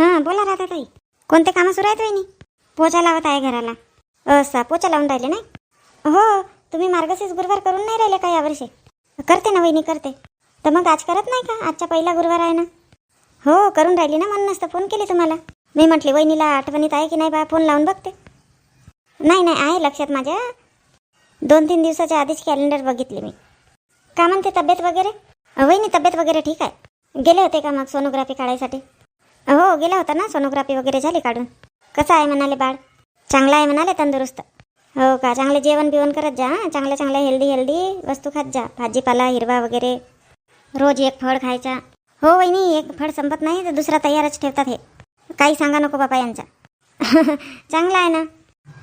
हां बोला राधा ताई कोणते कामं सुरू आहेत वहिनी? पोचा लावत आहे घराला. असा पोचा लावून राहिले नाही? हो तुम्ही मार्गशीर्ष गुरुवार करून नाही राहिले का यावर्षी? करते ना वहिनी करते. तर मग आज करत नाही का? आजचा पहिला गुरुवार आहे ना? हो करून राहिली ना म्हणूनच तर फोन केली तुम्हाला. मी म्हटली वहिनीला आठवणीत आहे की नाही बा? फोन लावून बघते. नाही नाही आहे लक्षात माझ्या. दोन तीन दिवसाच्या आधीच कॅलेंडर बघितले मी. का म्हणते तब्येत वगैरे? वहिनी तब्येत वगैरे ठीक आहे. गेले होते का मग सोनोग्राफी काढायसाठी? हो गेला होता ना सोनोग्राफी वगैरे झाली काढून. कसं आहे म्हणाले बाळ? चांगला आहे म्हणाले तंदुरुस्त. हो का? चांगले जेवण बिवण करत जा चांगल्या चांगल्या हेल्दी हेल्दी वस्तू खात जा. भाजीपाला हिरवा वगैरे. रोज एक फळ खायचा. हो वहिनी एक फळ संपत नाही तर दुसरा तयारच ठेवतात हे. काही सांगा नको बाबा यांचा. चांगला आहे ना?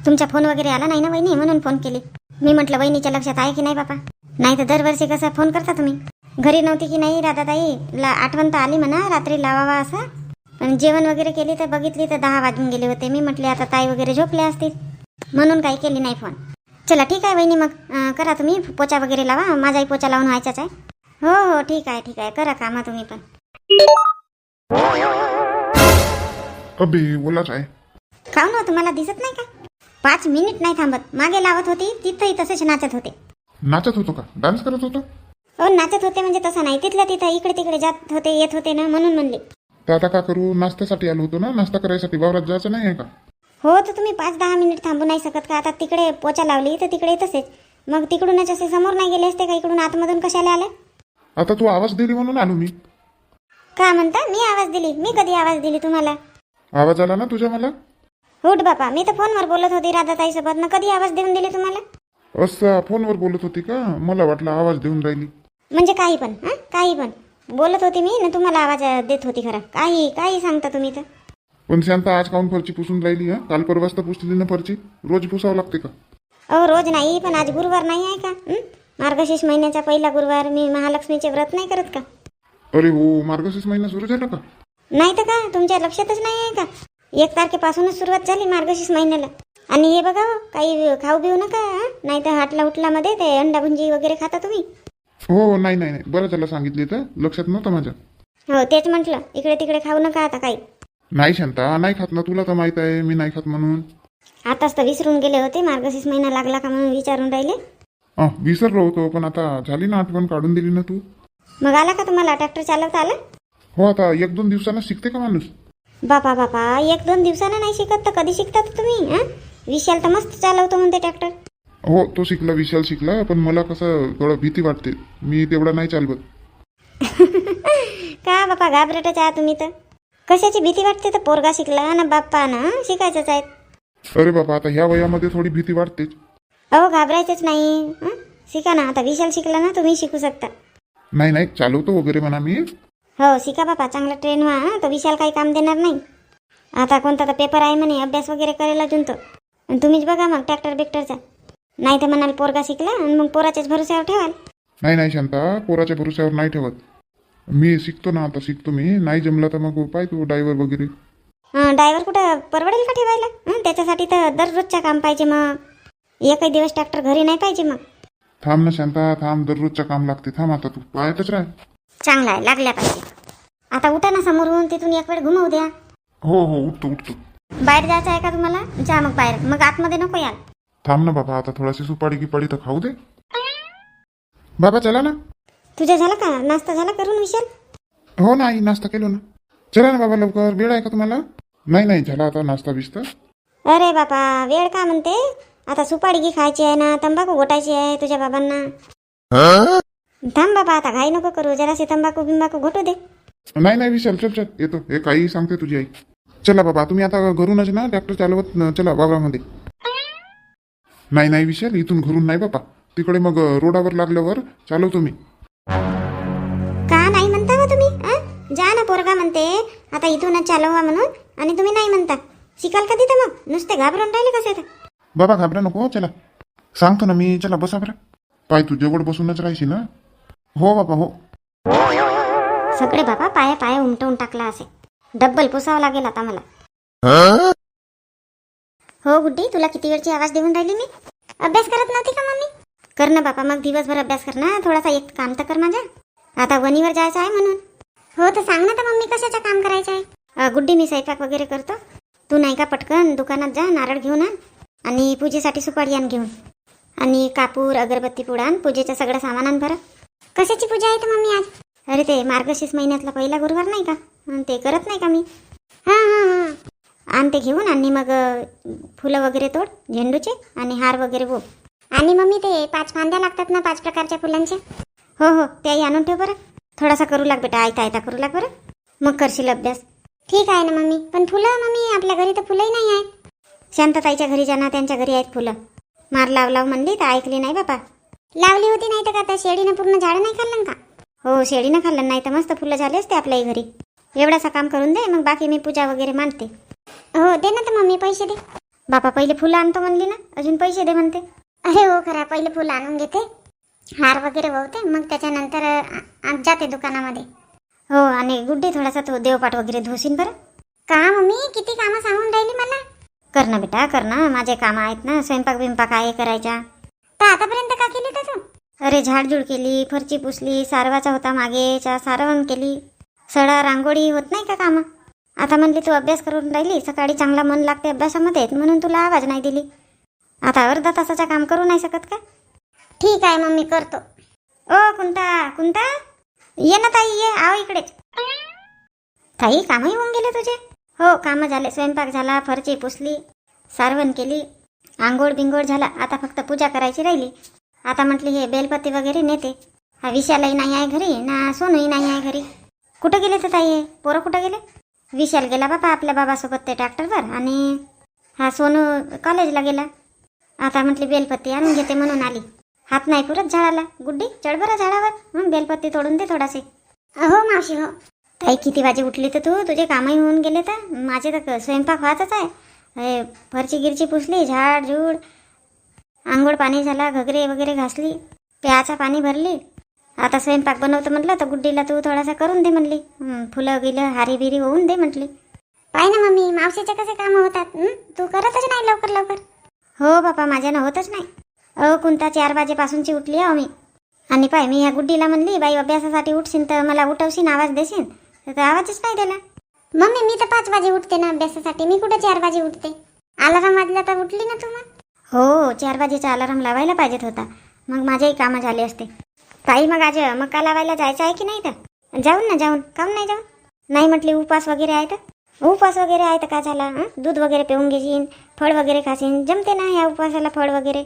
तुमचा फोन वगैरे आला नाही ना वहिनी? म्हणून फोन केली. मी म्हटलं वहिनीच्या लक्षात आहे की नाही बाबा नाही तर दरवर्षी कसा फोन करता तुम्ही? घरी नव्हती की नाही राधाताई? ला आठवण तर आली म्हणा रात्री लावावा असं. पण जेवण वगैरे केली तर बघितली तर दहा वाजून गेले होते. मी म्हटले आता ताई वगैरे झोपले असतील. म्हणून काही केली नाही फोन चला ठीक आहे वहिनी मग अं, करा तुम्ही. पोचा वगैरे लावा. माझाही पोचा लावून व्हायचाच आहे. हो हो ठीक आहे ठीक आहे. करा कामा तुम्ही पण. अबे ओलाच आहे. खाऊ ना तुम्हाला दिसत नाही का? पाच मिनिट नाही थांबत. मागे लावत होती तिथंही तसेच नाचत होते. नाचत होतो का? डान्स करत होतो? हो नाचत होते म्हणजे तसं नाही. तिथल्या तिथं इकडे तिकडे जात होते येत होते ना म्हणून म्हणले. तर आता का करू नाश्त्यासाठी आलो होतो ना. नाश्ता करायसाठी वावरात जायचं नाही आहे का? हो तर तुम्ही पाच दहा मिनिट थांबू नाही शकत का? आता तिकडे पोचा लावली तर तिकडे तसेच. मग तिकडूनच असे समोर नाही गेले असते का? इकडून आतमधून कशाला आले? आता तू आवाज दिली म्हणून आलो मी. का म्हणता? मी आवाज दिली. मी कधी आवाज दिली तुम्हाला? आवाज आला ना तुझ्या मला? उठ बापा मी तर फोनवर बोलत होती राधाताईसोबत. ना कधी आवाज देऊन दिली तुम्हाला? असा फोनवर बोलत होती का? मला वाटलं आवाज देऊन राहिली. म्हणजे काही पण हां? काही पण. बोलत होती मी ना तुम्हाला आवाज देत होती खरं. काही काही सांगता तुम्ही तर. पण शांता आज काऊन फरची पुसून राहिली हा? काल परवाच तर पुसली ना फरची. रोज पुसावं लागते का? अहो रोज नाही पण आज गुरुवार नाही आहे का? हं? मार्गशीर्ष महिन्याचा पहिला गुरुवार मी महालक्ष्मीचे व्रत नाही करत का? अरे हो मार्गशीर्ष महिना सुरू झाला का? नाही तर का? तुमच्या लक्षातच नाही आहे का? एक तारखेपासूनच सुरुवात झाली मार्गशीर्ष महिन्याला. आणि हे बघा हो, काही खाऊ बिऊ नका? नाही तर हाटला उठलामध्ये ते अंडा भुंजी वगैरे खाता तुम्ही. हो नाही नाही नाही. बरं झालं सांगितले तर लक्षात नव्हतं माझ्या. हो तेच म्हटलं. इकडे तिकडे खाऊ नका आता काही. नाही शांता नाही खात ना तुला तर माहीत आहे. मी नाही खात म्हणून. आताच तर विसरून गेले होते. मार्गशीर्ष महिना लागला का म्हणून विचारून राहिले. अं, विसरलो होतो पण आता झाली ना आठवण. काढून दिली ना तू. मग आला का तुम्हाला? ट्रॅक्टर चालवता आला? हो आता एक दोन दिवसानं शिकते का माणूस? बापा बापा. एक दोन दिवसानं नाही शिकत तर कधी शिकतात तुम्ही हं? विशाल तर मस्त चालवतो म्हणते ट्रॅक्टर. हो तो शिकला विशाल शिकला पण मला कसं थोडं भीती वाटते. मी तेवढा नाही चालवत. का बापा घाबरटच आहे तुम्ही तर? कशाची भीती वाटते तर पोरगा शिकला ना बाप्पा ना शिकायचंच आहेत अरे बाबा आता ह्या वयामध्ये थोडी भीती वाटतेच. अहो घाबरायचंच नाही. हं? शिका ना आता विशाल शिकला ना तुम्ही शिकू शकता. नाही नाही चालवतो वगैरे म्हणा मी. हो शिका बापा चांगला ट्रेन व्हा हं? तर विशाल काही काम देणार नाही. आता कोणता तर पेपर आहे म्हणे अभ्यास वगैरे करायला अजून तो. आणि तुम्हीच बघा मग ट्रॅक्टर बिक्टरचा नाही तर म्हणाल पोरगा शिकला आणि मग पोराच्याच भरोश्यावर ठेवाल. नाही नाही शांता पोराच्या भरोश्यावर नाही ठेवत. मी शिकतो ना आता शिकतो मी. नाही जमला तर मग पाय तू ड्रायव्हर वगैरे. ड्रायव्हर कुठं परवडेल का ठेवायला? हं? त्याच्यासाठी तर दररोजचं काम पाहिजे मग. एकही दिवस ट्रॅक्टर घरी नाही पाहिजे मग. थांब ना शांता थांब. दररोजचं काम लागते. थांब आता तू पायातच राह. चांगला आहे लागल्या पाहिजे. आता उठा ना समोरून तिथून एक वेळ घुमवू द्या. हो हो उठतो उठतो. बाहेर जायचं आहे का तुम्हाला? जा मग बाहेर. मग आतमध्ये नको याल. थांब ना बाबा आता थोडाशी सुपारी गिपाडी तर खाऊ दे. बाबा चला ना. तुझं झालं का? नाश्ता झाला करून विशाल? हो नाही नाश्ता केलो ना. चला ना बाबा लवकर. वेळ आहे का तुम्हाला? नाही नाही झाला आता नाश्ता बिस्ता अरे बापा वेळ का म्हणते? आता सुपारी घी खायची आहे ना तंबाखू घोटायची आहे तुझ्या बाबांना. थांब बाबा आता घाई नको करू जरासे तंबाखू बिंबाखू घोटू दे. नाही नाही विशाल चल चल येतो. हे काही सांगते तुझी आई. चला बाबा तुम्ही आता घरूनच ना ट्रॅक्टर चालवत न- चला वावरामध्ये. नाही नाही विशाल इथून घरून नाही बाबा तिकडे मग रोडावर लागल्यावर चालवतो मी का नाही म्हणता हो तुम्ही अं? जा ना पोरगा म्हणते. आता इथूनच चालवा म्हणून. आणि तुम्ही नाही म्हणता. शिकाल का तिथं मग? नुसते घाबरून राहिले कसे तर. बाबा घाबरा नको हो, चला. सांगतो ना मी चला बसा बरं. पाय तू जवळ बसूनच राहायची ना हो बाबा हो. सगळे बाबा पाया पाया उमटवून टाकला असे. डब्बल पुसावं लागेल आता मला. हो गुड्डी तुला किती वेळची आवाज देऊन राहिली मी? अभ्यास करत नव्हती का मम्मी? कर ना बापा मग दिवसभर अभ्यास कर ना. थोडासा एक काम तर कर माझ्या. आता वणीवर जायचं आहे म्हणून. हो तर सांग ना तर मम्मी कशाचं काम करायचं आहे? गुड्डी मी स्वयंपाक वगैरे करतो. तू नाही का पटकन दुकानात जा नारळ घेऊन आण आणि पूजेसाठी सुपारी आण घेऊन. आणि कापूर अगरबत्ती पुडा आण पूजेचं सगळं सामान आण बरं कशाची पूजा आहे तर मम्मी आज? अरे ते मार्गशीर्ष महिन्यातला पहिला गुरुवार नाही का? ते करत नाही का मी? हां हां हां. आण ते घेऊन आणि मग फुलं वगैरे तोड झेंडूचे आणि हार वगैरे वो आणि मम्मी ते पाच फांद्या लागतात ना पाच प्रकारच्या फुलांच्या हो हो त्याही आणून ठेव बरं. थोडासा करू लाग बेटा आयता आयता करू लाग बरं. मग करशील अभ्यास. ठीक आहे ना मम्मी. पण फुलं मम्मी आपल्या घरी तर फुलंही नाही आहेत. शांतताईच्या घरी जाणार त्यांच्या घरी आहेत फुलं. मार लाव लाव म्हणली तर ऐकली नाही बापा. लावली होती नाही तर का त्या शेळीनं पूर्ण झाड नाही खाल्लं का? हो शेळीनं खाल्लं नाही तर मस्त फुलं झाले असते आपल्याही घरी. एवढासा काम करून दे मग बाकी मी पूजा वगैरे मांडते. हो दे ना तर मम्मी पैसे दे. बापा पहिले फुलं आणतो म्हणली ना अजून पैसे दे म्हणते. अरे हो खरा पहिले फुलं आणून घेते. हार वगैरे वाहते मग त्याच्यानंतर जाते दुकानामध्ये. हो आणि गुड्डे थोडासा तो देवपाठ वगैरे धुशीन बरं. का मम्मी किती कामं सांगून राहिली मला? कर ना बेटा कर ना माझे कामं आहेत ना स्वयंपाक बिंपाक आहे करायच्या तर आतापर्यंत का केली तर तू अरे झाडझूड केली फरची पुसली सारवाचा होता मागेच्या सारवण केली. सडा रांगोळी होत नाही का कामं? आता म्हणली तू अभ्यास करून राहिली सकाळी चांगला मन लागते अभ्यासामध्ये म्हणून तुला आवाज नाही दिली. आता अर्धा तासाचं काम करू नाही शकत का? ठीक आहे मग मी करतो. ओ कुंता कुंता? ये ना ताई ये आव इकडेच ताई कामही होऊन गेले तुझे? हो कामं झाले. स्वयंपाक झाला फरची पुसली सारवण केली आंघोळ बिंगोळ झाला. आता फक्त पूजा करायची राहिली. आता म्हटली हे बेलपत्ती वगैरे नेते. हा विशालाही नाही आहे घरी ना सोनूही नाही आहे घरी. कुठं गेले तर ताई हे? पोरं कुठं गेले? विशाल गेला बाबा आपल्या बाबासोबत ते ट्रॅक्टरवर आणि हा सोनू कॉलेजला गेला. आता म्हटली बेलपत्ती आणून घेते म्हणून आली. हात नाही पुरत झाडाला. गुड्डी चढ बरं झाडावर. मग बेलपत्ती तोडून दे थोडासे. हो मावशी हो. ताई किती वाजे उठली तर तू? तुझे कामही होऊन गेले तर? माझे तर क- स्वयंपाक व्हायचाच आहे. हे फरची गिरची पुसली झाड झूड आंघोळ पाणी झाला घगरे वगैरे घासली प्याचा पाणी भरली. आता स्वयंपाक बनवतो म्हटलं तर गुड्डीला तू थोडासा करून दे म्हणली. फुलं गिलं हारी बिरी होऊन दे म्हटली पाय ना मम्मी मावशीचे कसे कामं होतात? तू करतच नाही लवकर लवकर. हो बापा माझ्यानं होतच नाही. अहो कोणता चार वाजेपासूनची उठली आहो मी. आणि पाय मी ह्या गुड्डीला म्हणली बाई अभ्यासासाठी उठशील तर मला उठवशील आवाज देशील? तर आवाजच नाही दिला. मम्मी मी तर पाच वाजे उठते ना अभ्यासासाठी मी कुठे चार वाजे उठते? अलाराम वाजला तर उठली ना तू मग? हो चार वाजेचा अलाराम लावायला पाहिजेत होता. मग माझेही कामं झाले असते. ताई मग आज मका लावायला जायचं आहे की नाही तर जाऊन ना जाऊन. काऊन नाही जाऊन? नाही म्हटली उपवास वगैरे आहे तर? उपवास वगैरे आहे तर का झाला? दूध वगैरे पिऊन घेशील फळ वगैरे खाशीन. जमते ना या उपवासाला फळ वगैरे?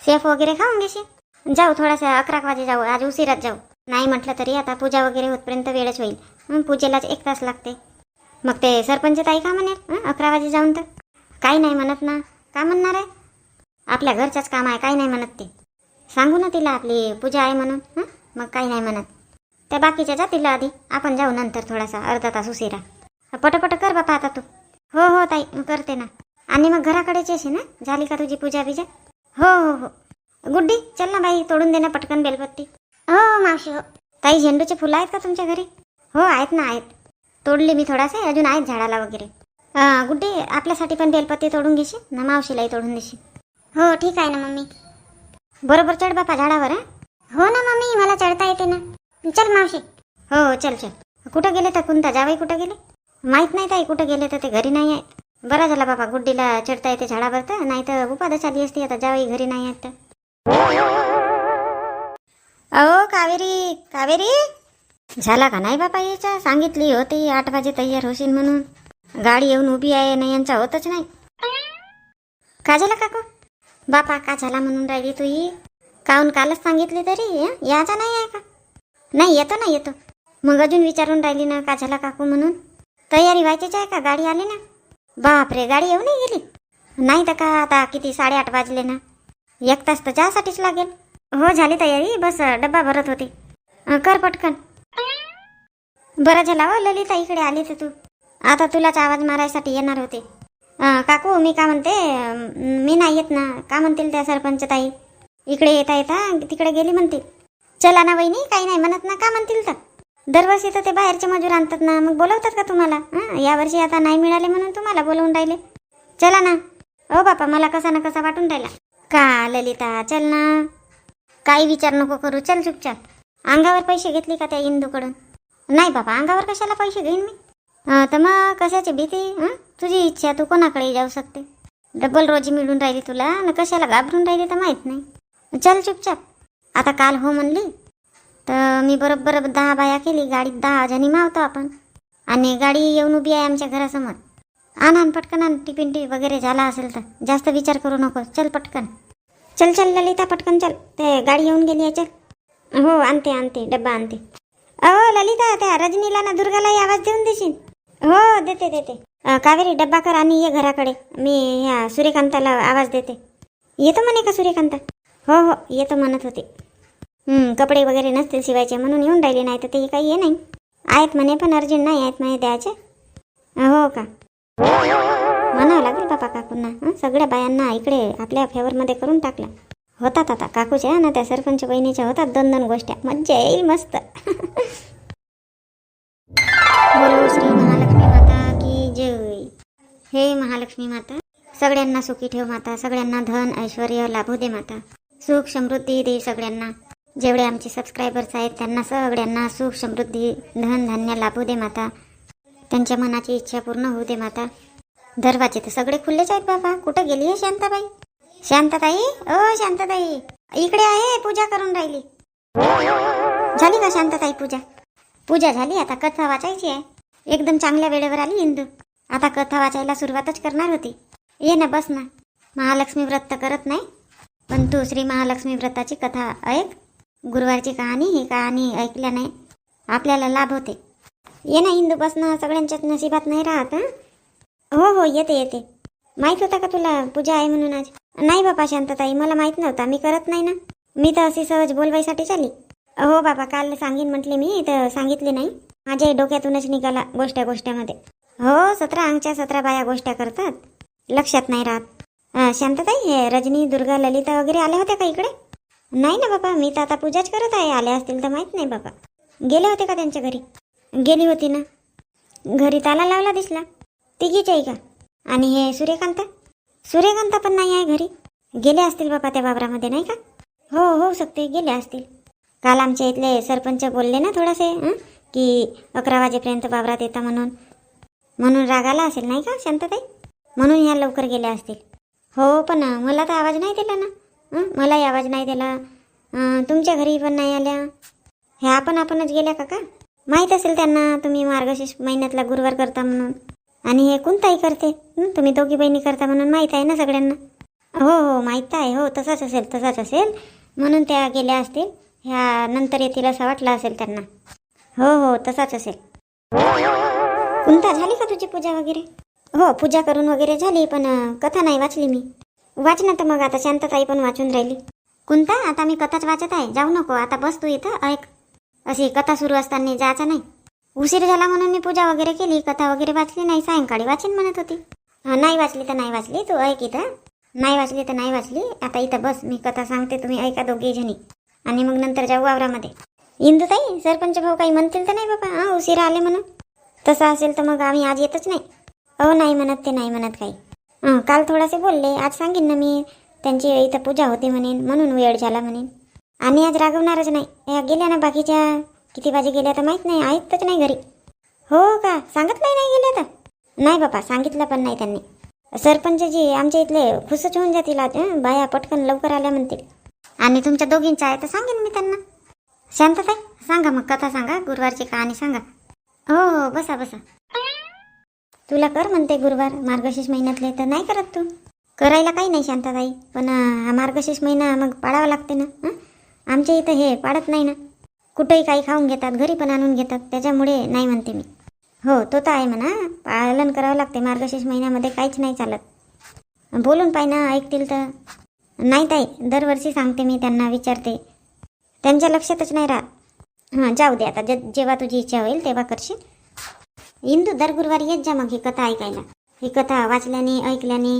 सेफ वगैरे खाऊन घेशील जाऊ थोडासा अकरा वाजे जाऊ. आज उशिरात जाऊ. नाही म्हटलं तरी आता पूजा वगैरे होतपर्यंत वेळच होईल. पूजेलाच एक तास लागते. मग ते सरपंच ताई का म्हणेल? अकरा वाजे जाऊन तर? काही नाही म्हणत ना. का म्हणणार आहे? आपल्या घरच्याच काम आहे काही नाही म्हणत ते. सांगू ना तिला आपली पूजा आहे म्हणून मग काही नाही म्हणत. त्या बाकीच्या जा तिला आधी. आपण जाऊ नंतर थोडासा अर्धा तास उशिरा. पटपट कर बापा आता तू. हो हो ताई करते ना. आणि मग घराकडेच येशील ना झाली का तुझी पूजा बिजा? हो हो हो. गुड्डी चल ना बाई तोडून दे ना पटकन बेलपत्ती हो मावशी हो. ताई झेंडूचे फुलं आहेत का तुमच्या घरी? हो आहेत ना आहेत. तोडली मी थोडासे अजून आहेत झाडाला वगैरे. गुड्डी आपल्यासाठी पण बेलपत्ती तोडून घेशील? ना मावशीलाही तोडून देशील? हो ठीक आहे ना मम्मी. बरोबर चढ बापा झाडावर हो? ना मम्मी मला चढता येते ना. चल मावशी. हो हो चल चल. कुठं गेले तर कोणता जावई कुठं गेले? माहीत नाही ताई कुठं गेले तर ते घरी नाही आहेत. बरं झाला बापा गुड्डीला चढता येते झाडावर तर नाही तर उपादच आली असती आता जावई घरी नाही आहेत तर. अहो कावेरी कावेरी? झाला का नाही बापा यायचा? सांगितली होती आठ वाजे तयार होशील म्हणून. गाडी येऊन उभी आहे ना यांचा होतच नाही. का झाला काकू? बापा का झाला म्हणून राहिली तू ही काहून कालच सांगितली तरी? हं? याचा नाही आहे का? नाही येतो ना येतो. मग अजून विचारून राहिली ना का झाला काकू म्हणून? तयारी व्हायचीच आहे का? गाडी आली ना? बापरे गाडी येऊ नाही गेली? नाही तर का आता किती साडेआठ वाजले ना? एक तास तर चहासाठीच लागेल. हो झाली तयारी. बस डब्बा भरत होती. कर पटकन. बरं झाला हो ललिता इकडे आली तर तू. आता तुलाच आवाज मारायसाठी येणार होते. काकू मी का म्हणते मी नाही येत ना. का म्हणतील त्या सरपंच ताई? इकडे येता येता तिकडे गेली म्हणतील. चला ना वहिनी काही नाही म्हणत ना का म्हणतील तर? दरवर्षी तर ते बाहेरचे मजूर आणतात ना मग बोलवतात का तुम्हाला? हां यावर्षी आता नाही मिळाले म्हणून तुम्हाला बोलवून राहिले. चला ना. ओ बापा मला कसा ना कसा वाटून राहिला. का ललिता चल ना. काही विचार नको करू चल चुपचाप. अंगावर पैसे घेतले का त्या इंदूकडून? नाही बाबा अंगावर कशाला पैसे घेईन मी? तर मग कशाची भीती? हां? तुझी इच्छा तू कोणाकडे जाऊ शकते. डबल रोजी मिळून राहिली तुला न कशाला घाबरून राहिली तर माहीत नाही. चल चुपचाप. आता काल हो म्हणली तर मी बरोबर दहा बाया केली गाडीत दहा जणी मावतो आपण. आणि गाडी येऊन उभी आहे आमच्या घरासमोर. आण आण पटकन आण टिफिन टी वगैरे झाला असेल तर. जास्त विचार करू नको. चल पटकन. चल चल ललिता पटकन चल. ते गाडी येऊन गेली आहे चल. हो आणते आणते डब्बा आणते. अहो ललिता त्या रजनीला ना दुर्गालाही आवाज देऊन देशील. हो देते देते. अं, कावेरी डब्बा कर आणि ये घराकडे. मी ह्या सूर्यकांताला आवाज देते. येतो म्हणे का सूर्यकांता? हो हो येतो म्हणत होते. हं, कपडे वगैरे नसतील शिवायचे म्हणून येऊन राहिले नाही तर ते काही ये नाही. आहेत म्हणे पण अर्जंट नाही आहेत म्हणे द्यायचे. हो का? म्हणावं लागेल बापा काकूंना. हं? सगळ्या बायांना इकडे आपल्या फेवरमध्ये करून टाकला. होतात आता काकूच्या ना त्या सरपंच बहिणीच्या होतात दोन दोन गोष्टी. मज्जा येईल मस्त. बोलो श्री जय. हे महालक्ष्मी माता सगळ्यांना सुखी ठेव माता सगळ्यांना धन ऐश्वर लाभू दे माता. सुख समृद्धी दे सगळ्यांना. जेवढे आमचे सबस्क्रायबर्स आहेत त्यांना सगळ्यांना सुख समृद्धी धन धान्य लाभू दे माता. त्यांच्या मनाची इच्छा पूर्ण होऊ दे माता. दरवाजे तर सगळे खुल्लेच आहेत बाबा. कुठं गेली आहे शांताबाई? शांताताई? ओ शांताताई. इकडे आहे पूजा करून राहिली. झाली का शांताताई पूजा? पूजा झाली? आता कथा वाचायची आहे. एकदम चांगल्या वेळेवर आली इंदू. आता कथा वाचायला सुरुवातच करणार होती. ये ना बस ना. महालक्ष्मी व्रत तर करत नाही. पण तू श्री महालक्ष्मी व्रताची कथा ऐक. गुरुवारची कहाणी ही कहाणी ऐकल्याने आपल्याला लाभ होते. ये ना हिंदू बसणं सगळ्यांच्याच नशिबात नाही राहत हो? हो येते येते. माहीत होता का तुला? पूजा आहे म्हणून आज. नाही बाबा शांतताई मला माहीत नव्हता. मी करत नाही ना. मी तर अशी सहज बोलवायसाठी चाली हो बाबा काल सांगेन म्हटले मी तर सांगितले नाही. माझ्या डोक्यातूनच निघाला गोष्ट्या गोष्ट्यामध्ये हो सतरा अंगच्या सतरा बाया गोष्ट्या करतात. लक्षात नाही राहत. अं, शांतताई हे रजनी दुर्गा ललिता वगैरे आल्या होत्या का इकडे? नाही ना बाबा मी तर आता पूजाच करत आहे. आल्या असतील तर माहीत नाही बाबा. गेले होते का त्यांच्या घरी? गेली होती ना. घरी ताला लावला दिसला. तिघीच आहे का? आणि हे सूर्यकांता? सूर्यकांता पण नाही आहे घरी. गेले असतील बाबा त्या बाबरामध्ये नाही का? हो होऊ शकते गेले असतील. काल आमच्या इथले सरपंच बोलले ना थोडासे हं? की अकरा वाजेपर्यंत बाबरात येता म्हणून. म्हणून राग आला असेल नाही का शांतताई? म्हणून ह्या लवकर गेल्या असतील. हो पण मला तर आवाज नाही दिला ना. मलाही आवाज नाही दिला. तुमच्या घरी पण नाही आल्या. ह्या पण आपणच गेल्या का का? माहीत असेल त्यांना तुम्ही मार्गशीर्ष महिन्यातला गुरुवार करता म्हणून. आणि हे कोणताही करते? तुम्ही दोघी बहिणी करता म्हणून माहीत आहे ना सगळ्यांना? हो हो माहीत आहे. हो तसाच असेल तसाच असेल. म्हणून त्या गेल्या असतील. ह्या नंतर येतील असं वाटलं असेल त्यांना. हो हो तसाच असेल. कुंता झाली का तुझी पूजा वगैरे? हो पूजा करून वगैरे झाली पण कथा नाही वाचली मी. वाच ना तर मग आता शांतताई पण वाचून राहिली. कुंता आता मी कथाच वाचत आहे. जाऊ नको आता बस तू इथं ऐक. अशी कथा सुरू असताना जायचं नाही. उशीर झाला म्हणून मी पूजा वगैरे केली कथा वगैरे वाचली नाही सायंकाळी वाचीन म्हणत होती. हा, नाही वाचली तर नाही वाचली तू ऐक इथं. नाही वाचली तर नाही वाचली आता इथं बस मी कथा सांगते तुम्ही ऐका दोघे जणी. आणि मग नंतर जाऊ वावरामध्ये इंदुताई सरपंच भाऊ काही म्हणतील तर नाही बाबा? हा उशिरा आले म्हणून. तसं असेल तर मग आम्ही आज येतच नाही. अहो नाही म्हणत ते नाही म्हणत काही. काल थोडासे बोलले आज सांगेन ना मी. त्यांची इथं पूजा होते म्हणेन म्हणून वेळ झाला म्हणेन. आणि आज रागवणारच नाही. या गेल्या ना बाकीच्या? किती वाजे गेल्या तर माहीत नाही आहेतच नाही घरी. हो का? सांगितलंही नाही गेल्या तर? नाही बाबा सांगितलं पण नाही त्यांनी. सरपंचजी आमच्या इथले खुसच होऊन जातील आज बाया पटकन लवकर आल्या म्हणतील. आणि तुमच्या दोघींचा आहे तर सांगेन मी त्यांना. शांतताई सांगा मग कथा सांगा गुरुवारची कहाणी सांगा. हो हो बसा बसा. तुला कर म्हणते गुरुवार मार्गशीर्ष महिन्यातले. तर नाही करत तू. करायला काही नाही शांताताई पण हा मार्गशीर्ष महिना मग पाळावा लागते ना आमच्या इथं हे पाळत नाही ना. कुठेही काही खाऊन घेतात घरी पण आणून घेतात. त्याच्यामुळे नाही म्हणते मी. हो तो तर आहे म्हणा. पालन करावं लागते. मार्गशीर्ष महिन्यामध्ये काहीच नाही चालत. बोलून पाय ना ऐकतील तर. नाही ताई दरवर्षी सांगते मी त्यांना विचारते. त्यांच्या लक्षातच नाही राहत. हां जाऊ दे आता. जे जेव्हा तुझी इच्छा होईल तेव्हा करशील. इंदू दर गुरुवारी येत जा मग ही कथा ऐकायला. ही कथा वाचल्याने ऐकल्याने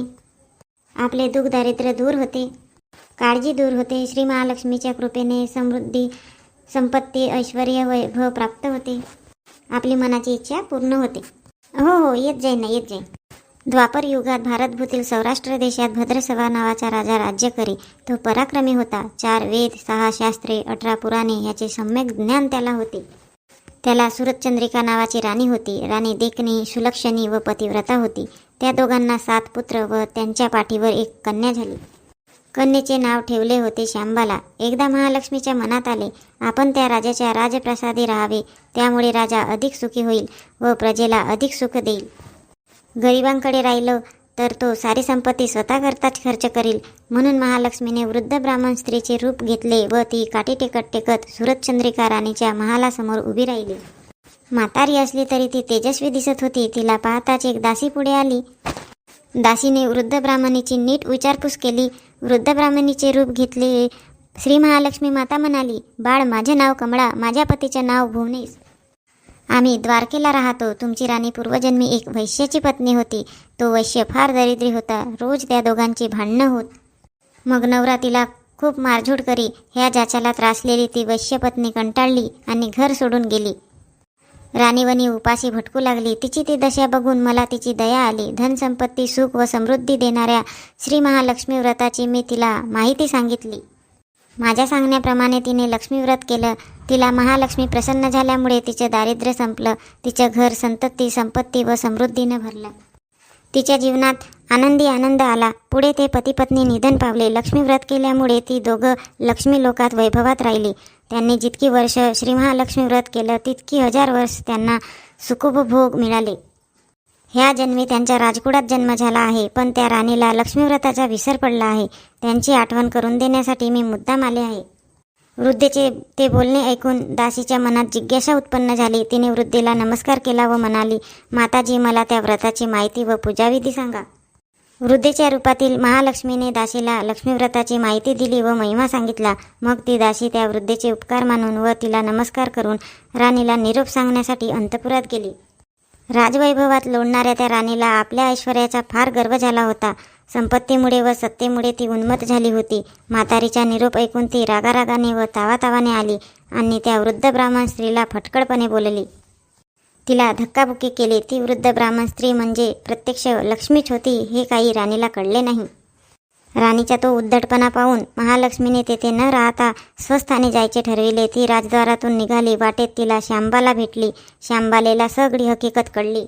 आपले दुःख दारिद्र्य दूर होते. काळजी दूर होते. श्री महालक्ष्मीच्या कृपेने समृद्धी संपत्ती ऐश्वर वैभव प्राप्त होते. आपली मनाची इच्छा पूर्ण होते. हो हो येत जाईन ना येत जाईन. द्वापर युगात भारतभूतील सौराष्ट्र देशात भद्रसभा नावाचा राजा राज्य करी. तो पराक्रमी होता. चार वेद सहा शास्त्रे अठरा पुराणे याचे सम्यक ज्ञान त्याला होते. त्याला सुरतचंद्रिका नावाची राणी होती. राणी देखणी सुलक्षणी व पतिव्रता होती. त्या दोघांना सात पुत्र व त्यांच्या पाठीवर एक कन्या झाली. कन्येचे नाव ठेवले होते शांबाला एकदा महालक्ष्मीच्या मनात आले आपण त्या राजाच्या राजप्रसादी राहावे. त्यामुळे राजा अधिक सुखी होईल व प्रजेला अधिक सुख देईल. गरिबांकडे राहिलं तर तो सारी संपत्ती स्वतःकरताच खर्च करील. म्हणून महालक्ष्मीने वृद्ध ब्राह्मण स्त्रीचे रूप घेतले व ती काठी टेकत टेकत सुरतचंद्रिका राणीच्या महालासमोर उभी राहिली. म्हातारी असली तरी ती तेजस्वी दिसत होती. तिला पाहताच एक दासी पुढे आली. दासीने वृद्ध ब्राह्मणीची नीट विचारपूस केली. वृद्ध ब्राह्मणीचे रूप घेतले. श्री महालक्ष्मी माता म्हणाली बाळ माझे नाव कमळा. माझ्या पतीचे नाव भुवनेश. आम्ही द्वारकेला राहतो. तुमची राणी पूर्वजन्मी एक वैश्याची पत्नी होती. तो वैश्य फार दरिद्री होता. रोज त्या दोघांची भांडणं होत. मग नवरा तिला खूप मारझूड करी. ह्या जाचाला त्रासलेली ती वैश्यपत्नी कंटाळली आणि घर सोडून गेली. राणीवनी उपाशी भटकू लागली. तिची ती दशा बघून मला तिची दया आली. धनसंपत्ती सुख व समृद्धी देणाऱ्या श्री महालक्ष्मी व्रताची मी तिला माहिती सांगितली. माझ्या सांगण्याप्रमाणे तिने लक्ष्मी व्रत केलं. तिला महालक्ष्मी प्रसन्न झाल्यामुळे तिचं दारिद्र्य संपलं. तिचं घर संतती संपत्ती व समृद्धीनं भरलं. तिच्या जीवनात आनंदी आनंद आला. पुढे ते पतीपत्नी निधन पावले. लक्ष्मी व्रत केल्यामुळे ती दोघं लक्ष्मी लोकात वैभवात राहिली. त्यांनी जितकी वर्ष श्री महालक्ष्मी व्रत केलं तितकी हजार वर्ष त्यांना सुखोपभोग मिळाले. ह्या जन्मी त्यांच्या राजकुडात जन्म झाला आहे पण त्या राणीला लक्ष्मीव्रताचा विसर पडला आहे. त्यांची आठवण करून देण्यासाठी मी मुद्दाम आले आहे. वृद्धेचे ते बोलणे ऐकून दासीच्या मनात जिज्ञासा उत्पन्न झाली. तिने वृद्धेला नमस्कार केला व म्हणाली माताजी मला त्या व्रताची माहिती व पूजाविधी सांगा. वृद्धेच्या रूपातील महालक्ष्मीने दासीला लक्ष्मीव्रताची माहिती दिली व महिमा सांगितला. मग ती दासी त्या वृद्धेचे उपकार मानून व तिला नमस्कार करून राणीला निरोप सांगण्यासाठी अंतपुरात गेली. राजवैभवात लोडणाऱ्या त्या राणीला आपल्या ऐश्वर्याचा फार गर्व झाला होता. संपत्तीमुळे व सत्तेमुळे ती उन्मत झाली होती. म्हातारीचा निरोप ऐकून ती रागारागाने व तावातावाने आली आणि त्या वृद्ध ब्राह्मण स्त्रीला फटकळपणे बोलली. तिला धक्काबुक्की केली. ती वृद्ध ब्राह्मण स्त्री म्हणजे प्रत्यक्ष लक्ष्मीच होती हे काही राणीला कळले नाही. राणीचा तो उद्धटपणा पाहून महालक्ष्मीने तेथे न राहता स्वस्थाने जायचे ठरविले. ती राजद्वारातून निघाली. वाटेत तिला श्यामबाला भेटली. श्यामबालेला सगळी हकीकत कळली.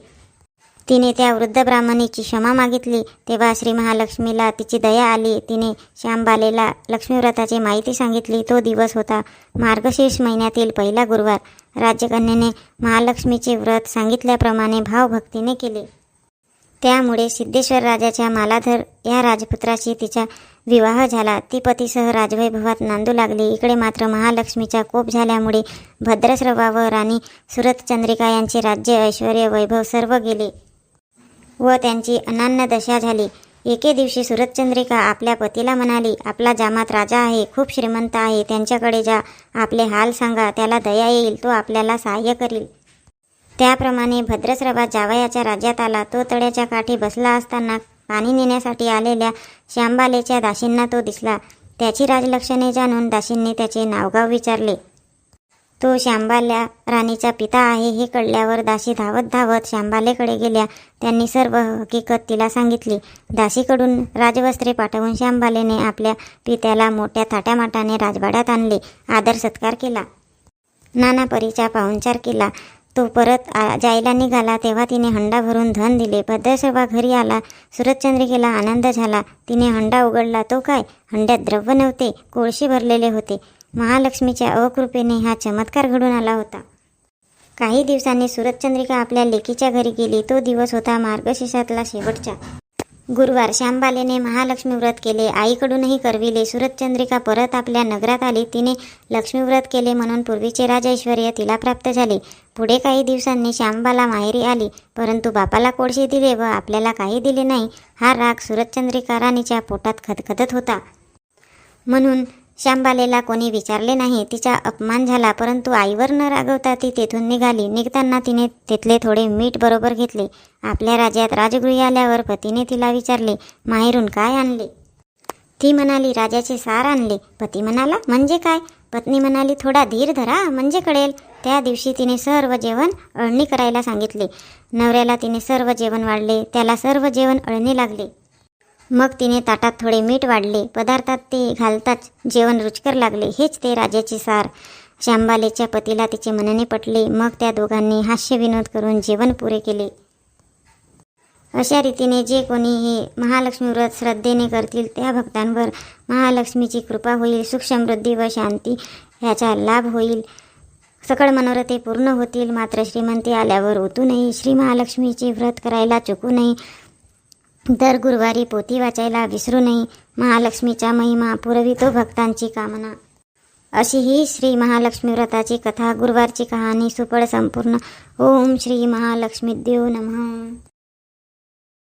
तिने त्या वृद्ध ब्राह्मणीची क्षमा मागितली. तेव्हा श्री महालक्ष्मीला तिची दया आली. तिने श्यामबालेला लक्ष्मीव्रताची माहिती सांगितली. तो दिवस होता मार्गशीर्ष महिन्यातील पहिला गुरुवार. राज्यकन्येने महालक्ष्मीचे व्रत सांगितल्याप्रमाणे भावभक्तीने केले. त्यामुळे सिद्धेश्वर राजाच्या मालाधर या राजपुत्राशी तिचा विवाह झाला. ती पतीसह राजवैभवात नांदू लागली. इकडे मात्र महालक्ष्मीचा कोप झाल्यामुळे भद्रस्रवा व राणी सुरतचंद्रिका यांचे राज्य ऐश्वर वैभव सर्व गेले व त्यांची अनान्न दशा झाली. एके दिवशी सुरतचंद्रिका आपल्या पतीला म्हणाली आपला जामात राजा आहे खूप श्रीमंत आहे. त्यांच्याकडे जा. आपले हाल सांगा. त्याला दया येईल. तो आपल्याला सहाय्य करील. त्याप्रमाणे भद्रश्रवा जावयाच्या राज्यात आला. तो तळ्याच्या काठी बसला असताना पाणी नेण्यासाठी आलेल्या श्यामबालेच्या दाशींना तो दिसला. त्याची राजलक्षणे जाणून दाशींनी त्याचे नावगाव विचारले. तो श्यामबाल्या राणीचा पिता आहे हे कळल्यावर दासी धावत धावत श्यामबालेकडे गेल्या. त्यांनी सर्व हकीकत तिला सांगितली. दासीकडून राजवस्त्रे पाठवून श्यामबालेने आपल्या पित्याला मोठ्या थाट्यामाटाने राजवाड्यात आणले. आदर सत्कार केला. नाना परीचा पाहुणचार केला. तो परत आ- जायला निघाला तेव्हा तिने हंडा भरून धन दिले. भद्रसभा घरी आला सुरतचंद्रिकेला आनंद झाला. तिने हंडा उघडला. तो काय? हंड्यात द्रव्य नव्हते कोळशी भरलेले होते. महालक्ष्मीच्या अकृपेने हा चमत्कार घडून आला होता. काही दिवसांनी सुरतचंद्रिका आपल्या लेकीच्या घरी गेली. तो दिवस होता मार्गशीर्षातला शेवटचा. गुरुवार श्यामबालेने महालक्ष्मी व्रत केले. आईकडूनही करविले. सुरतचंद्रिका परत आपल्या नगरात आली. तिने लक्ष्मी व्रत केले म्हणून पूर्वीचे राजैश्वर्य तिला प्राप्त झाले. पुढे काही दिवसांनी श्यामबाला माहेरी आली. परंतु बापाला कोळशी दिले व आपल्याला काही दिले नाही. हा राग सुरतचंद्रिका राणीच्या पोटात खदखदत होता. म्हणून श्यामबालेला कोणी विचारले नाही. तिचा अपमान झाला परंतु आईवर न रागवता ती तेथून निघाली. निघताना तिने तिथले थोडे मीठ बरोबर घेतले. आपल्या राज्यात राजगृही आल्यावर पतीने तिला विचारले माहेरून काय आणले? ती म्हणाली राजाचे सार आणले. पती म्हणाला म्हणजे काय? पत्नी म्हणाली थोडा धीर धरा म्हणजे कळेल. त्या दिवशी तिने सर्व जेवण अळणी करायला सांगितले. नवऱ्याला तिने सर्व जेवण वाढले त्याला सर्व जेवण अळणी लागले. मग तिने ताटात थोडे मीठ वाढले. पदार्थात ते घालताच जेवण रुचकर लागले. हेच ते राजाचे सार. शांबालेच्या पतीला तिचे मनाने पटले. मग त्या दोघांनी हास्यविनोद करून जेवण पुरे केले. अशा रीतीने जे कोणी हे महालक्ष्मी व्रत श्रद्धेने करतील त्या भक्तांवर महालक्ष्मीची कृपा होईल सुख समृद्धी व शांती ह्याचा लाभ होईल. सकळ मनोरथे पूर्ण होतील. मात्र श्रीमंती आल्यावर ओतू नये श्री महालक्ष्मीचे व्रत करायला चुकू नये. दर गुरुवारी पोथी वाचायला विसरू नये. महालक्ष्मीचा महिमा पुरवितो भक्तांची कामना. अशी ही श्री महालक्ष्मी व्रताची कथा गुरुवारची कहाणी सुपड संपूर्ण. ओम श्री महालक्ष्मी देव नमः.